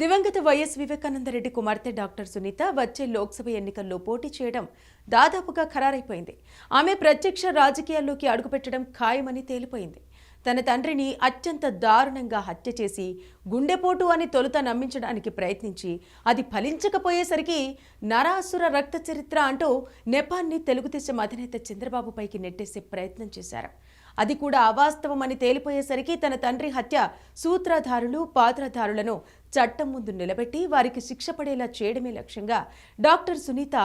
దివంగత వైఎస్ వివేకానందరెడ్డి కుమార్తె డాక్టర్ సునీత వచ్చే లోక్సభ ఎన్నికల్లో పోటీ చేయడం దాదాపుగా ఖరారైపోయింది. ఆమె ప్రత్యక్ష రాజకీయాల్లోకి అడుగుపెట్టడం ఖాయమని తేలిపోయింది. తన తండ్రిని అత్యంత దారుణంగా హత్య చేసి గుండెపోటు అని తొలుత నమ్మించడానికి ప్రయత్నించి అది ఫలించకపోయేసరికి నరాసుర రక్త చరిత్ర అంటూ నెపాన్ని తెలుగుదేశం అధినేత చంద్రబాబుపైకి నెట్టేసే ప్రయత్నం చేశారు. అది కూడా అవాస్తవమని తేలిపోయేసరికి తన తండ్రి హత్య సూత్రధారులు పాత్రధారులను చట్టం ముందు నిలబెట్టి వారికి శిక్ష పడేలా చేయడమే లక్ష్యంగా డాక్టర్ సునీత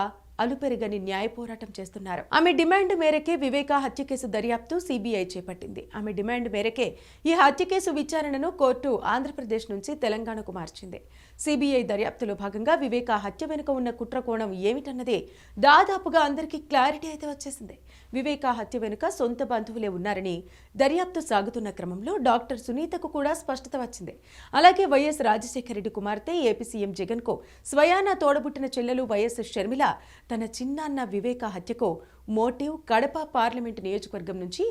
అలుపెరగని న్యాయ పోరాటం చేస్తున్నారు. ఆమె డిమాండ్ మేరకే వివేక హత్య కేసు దర్యాప్తు సిబిఐ చేపట్టింది. ఆమె డిమాండ్ మేరకే ఈ హత్య కేసు విచారణను కోర్టు ఆంధ్రప్రదేశ్ నుంచి తెలంగాణకు మార్చింది. సిబిఐ దర్యాప్తులో భాగంగా వివేక హత్య వెనుక ఉన్న కుట్ర కోణం ఏమిటన్నదే దాదాపుగా అందరికీ క్లారిటీ అయితే వచ్చేసింది. వివేక హత్య వెనుక సొంత బంధువులే ఉన్నారని దర్యాప్తు సాగుతున్న క్రమంలో డాక్టర్ సునీతకు కూడా స్పష్టత వచ్చింది. అలాగే వైఎస్ రాజశేఖర రెడ్డి కుమార్తె ఏపీ సీఎం జగన్కు స్వయానా తోడబుట్టిన చెల్లెలు వైఎస్ షర్మిల తన చిన్నాన్న వివేక హత్యకు మోటివ్ కడప పార్లమెంటు నియోజకవర్గం నుంచి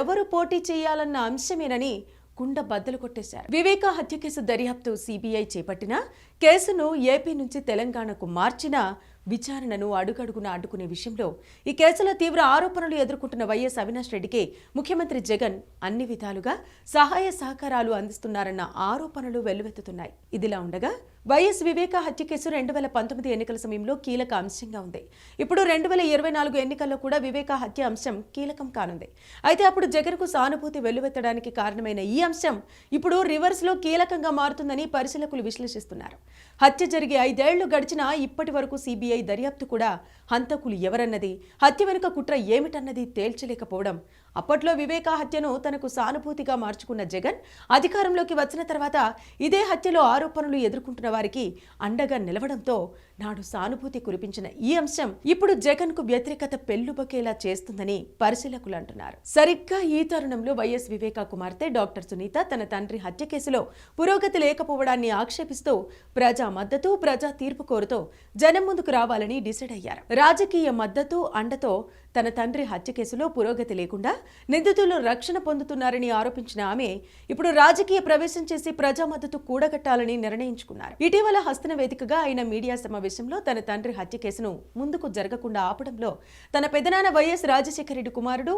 ఎవరు పోటీ చేయాలన్న అంశమేనని కుండ బద్దలు కొట్టేశారు. వివేక హత్య కేసు దర్యాప్తు సిబిఐ చేపట్టిన కేసును ఏపీ నుంచి తెలంగాణకు మార్చిన విచారణను అడుగడుగున అడ్డుకునే విషయంలో ఈ కేసులో తీవ్ర ఆరోపణలు ఎదుర్కొంటున్న వైఎస్ అవినాష్ రెడ్డికి ముఖ్యమంత్రి జగన్ అన్ని విధాలుగా సహాయ సహకారాలు అందిస్తున్నారన్న ఆరోపణలు వెల్లువెత్తుతున్నాయి. ఇదిలా ఉండగా వైఎస్ వివేక హత్య కేసు రెండు వేల పంతొమ్మిది ఎన్నికల సమయంలో కీలక అంశంగా ఉంది. ఇప్పుడు రెండు వేల ఇరవై నాలుగు ఎన్నికల్లో కూడా వివేక హత్య అంశం కీలకం కానుంది. అయితే అప్పుడు జగన్కు సానుభూతి వెల్లువెత్తడానికి కారణమైన ఈ అంశం ఇప్పుడు రివర్స్లో కీలకంగా మారుతుందని పరిశీలకులు విశ్లేషిస్తున్నారు. హత్య జరిగి ఐదేళ్ళు గడిచినా ఇప్పటి వరకు సిబిఐ దర్యాప్తు కూడా హంతకులు ఎవరన్నది హత్య వెనుక కుట్ర ఏమిటన్నది తేల్చలేకపోవడం. అప్పట్లో వివేకా హత్యను తనకు సానుభూతిగా మార్చుకున్న జగన్ అధికారంలోకి వచ్చిన తర్వాత ఇదే హత్యలో ఆరోపణలు ఎదుర్కొంటున్న వారికి అండగా నిలవడంతో నాడు సానుభూతి కురిపించిన ఈ అంశం ఇప్పుడు జగన్కు వ్యతిరేకత పెళ్ళుబకేలా చేస్తుందని పరిశీలకులు అంటున్నారు. సరిగ్గా ఈ తరుణంలో వైఎస్ వివేకా కుమార్తె డాక్టర్ సునీత తన తండ్రి హత్య కేసులో పురోగతి లేకపోవడాన్ని ఆక్షేపిస్తూ ప్రజా మద్దతు ప్రజా తీర్పు కోరుతూ జనం ముందుకు రావాలని డిసైడ్ అయ్యారు. రాజకీయ మద్దతు అండతో తన తండ్రి హత్య కేసులో పురోగతి లేకుండా నిందితులు రక్షణ పొందుతున్నారని ఆరోపించిన ఆమె ఇప్పుడు రాజకీయ ప్రవేశం చేసి ప్రజా మద్దతు కూడగట్టాలని నిర్ణయించుకున్నారు. ఇటీవల హస్తన వేదికగా ఆయన మీడియా సమావేశంలో తన తండ్రి హత్య కేసును ముందుకు జరగకుండా ఆపడంలో తన పెదనాన్న వైఎస్ రాజశేఖర రెడ్డి కుమారుడు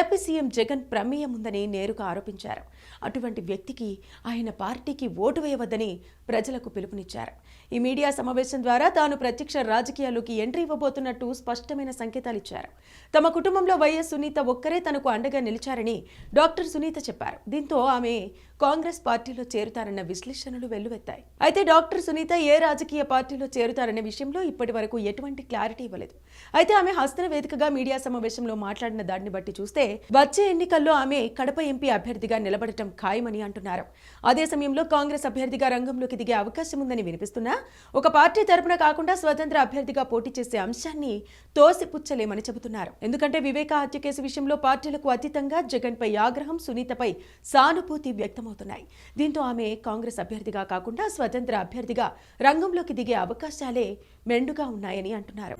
ఏపీ సీఎం జగన్ ప్రమేయం ఉందని నేరుగా ఆరోపించారు. అటువంటి వ్యక్తికి ఆయన పార్టీకి ఓటు వేయవద్దని ప్రజలకు పిలుపునిచ్చారు. ఈ మీడియా సమావేశం ద్వారా తాను ప్రత్యక్ష రాజకీయాల్లోకి ఎంట్రీ ఇవ్వబోతున్నట్టు స్పష్టమైన సంకేతాలు ఇచ్చారు తమ కుటుంబంలో వైఎస్ సునీత ఒక్కరే తనకు అండగా నిలిచారని డాక్టర్ సునీత చెప్పారు. దీంతో ఆమె కాంగ్రెస్ పార్టీలో చేరుతారన్న విశ్లేషణలు వెల్లువెత్తాయి. అయితే డాక్టర్ సునీత ఏ రాజకీయ పార్టీలో చేరుతారనే విషయంలో ఇప్పటి వరకు ఎటువంటి క్లారిటీ ఇవ్వలేదు. అయితే ఆమె హస్తన వేదికగా మీడియా సమావేశంలో మాట్లాడిన దాన్ని బట్టి చూస్తే వచ్చే ఎన్నికల్లో ఆమె కడప ఎంపీ అభ్యర్థిగా నిలబడటం ఖాయమని అంటున్నారు. అదే సమయంలో కాంగ్రెస్ అభ్యర్థిగా రంగంలోకి దిగే అవకాశం ఉందని వినిపిస్తున్నా ఒక పార్టీ తరపున కాకుండా స్వతంత్ర అభ్యర్థిగా పోటీ చేసే అంశాన్ని తోసిపుచ్చలేమని చెబుతున్నారు. ఎందుకంటే వివేక హత్య కేసు విషయంలో పార్టీలకు అతీతంగా జగన్ పై ఆగ్రహం సునీతపై సానుభూతి వ్యక్తం వ్యక్తమవుతున్నాయి దీంతో ఆమె కాంగ్రెస్ అభ్యర్థిగా కాకుండా స్వతంత్ర అభ్యర్థిగా రంగంలోకి దిగే అవకాశాలే మెండుగా ఉన్నాయని అంటున్నారు.